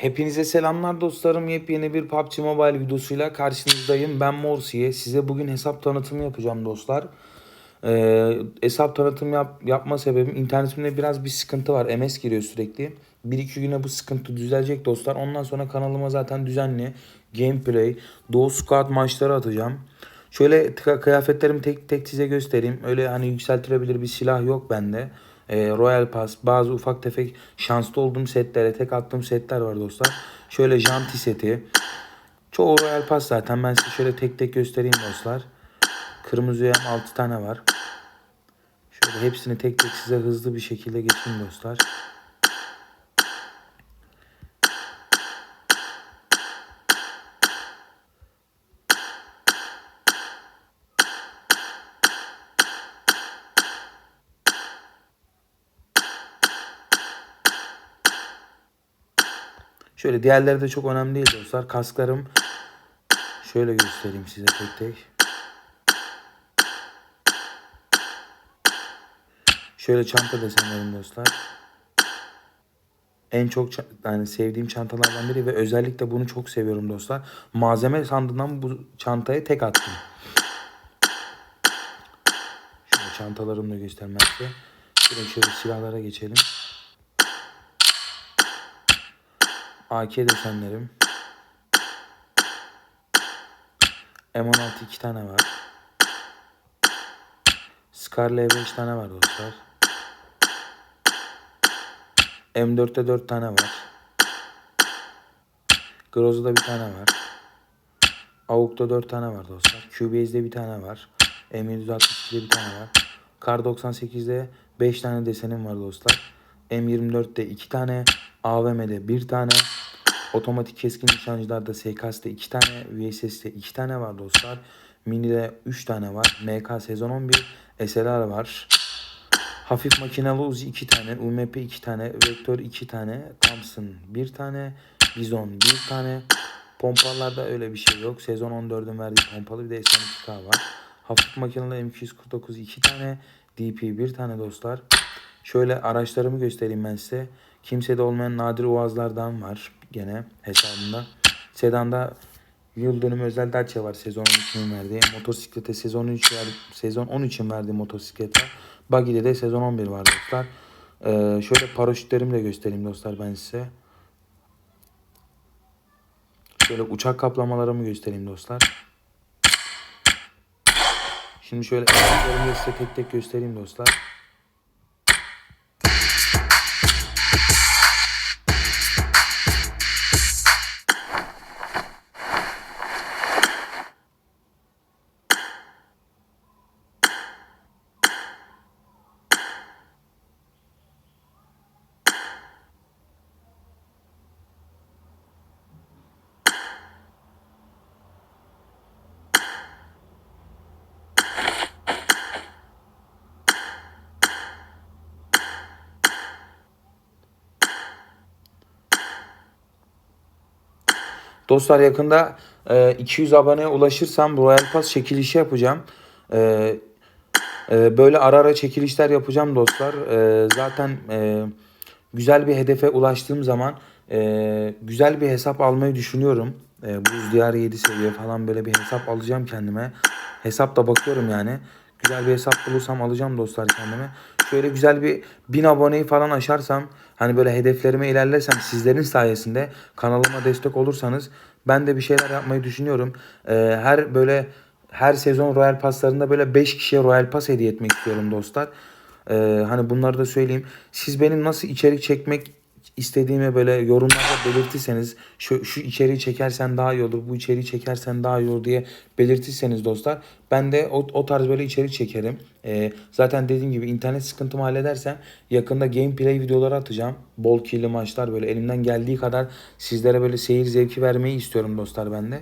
Hepinize selamlar dostlarım. Yepyeni bir PUBG Mobile videosuyla karşınızdayım. Ben Morsiye. Size bugün hesap tanıtımı yapacağım dostlar. Ee, hesap tanıtım yap, yapma sebebim internetimde biraz bir sıkıntı var. MS giriyor sürekli. Bir iki güne bu sıkıntı düzelecek dostlar. Ondan sonra kanalıma zaten düzenli gameplay, Doğu Squad maçları atacağım. Şöyle kıyafetlerimi tek tek size göstereyim. Öyle hani yükseltilebilir bir silah yok bende. Ee, Royal Pass, bazı ufak tefek şanslı olduğum setlere tek attığım setler var dostlar. Şöyle janti seti. Çoğu Royal Pass zaten. Ben size şöyle tek tek göstereyim dostlar. Kırmızı uyam 6 tane var. Şöyle hepsini tek tek size hızlı bir şekilde geçeyim dostlar. Şöyle diğerleri de çok önemli değil dostlar. Kasklarım şöyle göstereyim size tek tek. Şöyle çanta desenlerim dostlar. En çok yani sevdiğim çantalardan biri ve özellikle bunu çok seviyorum dostlar. Malzeme sandığından bu çantaya tek attım. Şöyle çantalarımı da göstermek size. Şöyle, şöyle silahlara geçelim. AK desenlerim. M16 iki tane var. Scar L5 tane var dostlar. M4'te 4 tane var. Groza'da bir tane var. AUK'ta 4 tane var dostlar. QBS'de bir tane var. M762'de bir tane var. Kar 98'de 5 tane desenim var dostlar. M24'te 2 tane. AVM'de 1 tane. Otomatik keskin nişancılarda SKS'de 2 tane. VSS'de 2 tane var dostlar. Mini'de 3 tane var. MK sezon 11. SLR var. Hafif makinalı Uzi 2 tane, UMP 2 tane, Vektör 2 tane, Thompson 1 tane, Bizon 1 tane. Pompalarda öyle bir şey yok. Sezon 14'ün verdiği pompalı bir de S12K var. Hafif makinalı M249 2 tane, DP 1 tane dostlar. Şöyle araçlarımı göstereyim ben size. Kimsede olmayan nadir uazlardan var gene hesabımda. Sedan'da Yıl dönümü özel Dacia var sezon 12'nin verdiği. Motosiklete sezon 13 ver, sezon 13'ün verdiği motosiklet var. Buggy'de de sezon 11 var dostlar. Ee, şöyle paraşütlerimi de göstereyim dostlar ben size. Şöyle uçak kaplamalarımı göstereyim dostlar. Şimdi şöyle size tek tek göstereyim dostlar. Dostlar yakında e, 200 aboneye ulaşırsam Royal Pass çekilişi yapacağım. E, e, böyle ara ara çekilişler yapacağım dostlar. E, zaten e, güzel bir hedefe ulaştığım zaman e, güzel bir hesap almayı düşünüyorum. E, Buz Diyarı 7 seviye falan böyle bir hesap alacağım kendime. Hesap da bakıyorum yani. Güzel bir hesap bulursam alacağım dostlar kendime. Şöyle güzel bir 1000 aboneyi falan aşarsam hani böyle hedeflerime ilerlersem sizlerin sayesinde kanalıma destek olursanız ben de bir şeyler yapmayı düşünüyorum. Ee, her böyle her sezon Royal Pass'larında böyle 5 kişiye Royal Pass hediye etmek istiyorum dostlar. Ee, hani bunları da söyleyeyim. Siz benim nasıl içerik çekmek istediğimi böyle yorumlarda belirtirseniz şu, şu içeriği çekersen daha iyi olur, bu içeriği çekersen daha iyi olur diye belirtirseniz dostlar ben de o, o tarz böyle içerik çekerim. Ee, zaten dediğim gibi internet sıkıntımı halledersem yakında gameplay videoları atacağım. Bol killi maçlar böyle elimden geldiği kadar sizlere böyle seyir zevki vermeyi istiyorum dostlar ben de.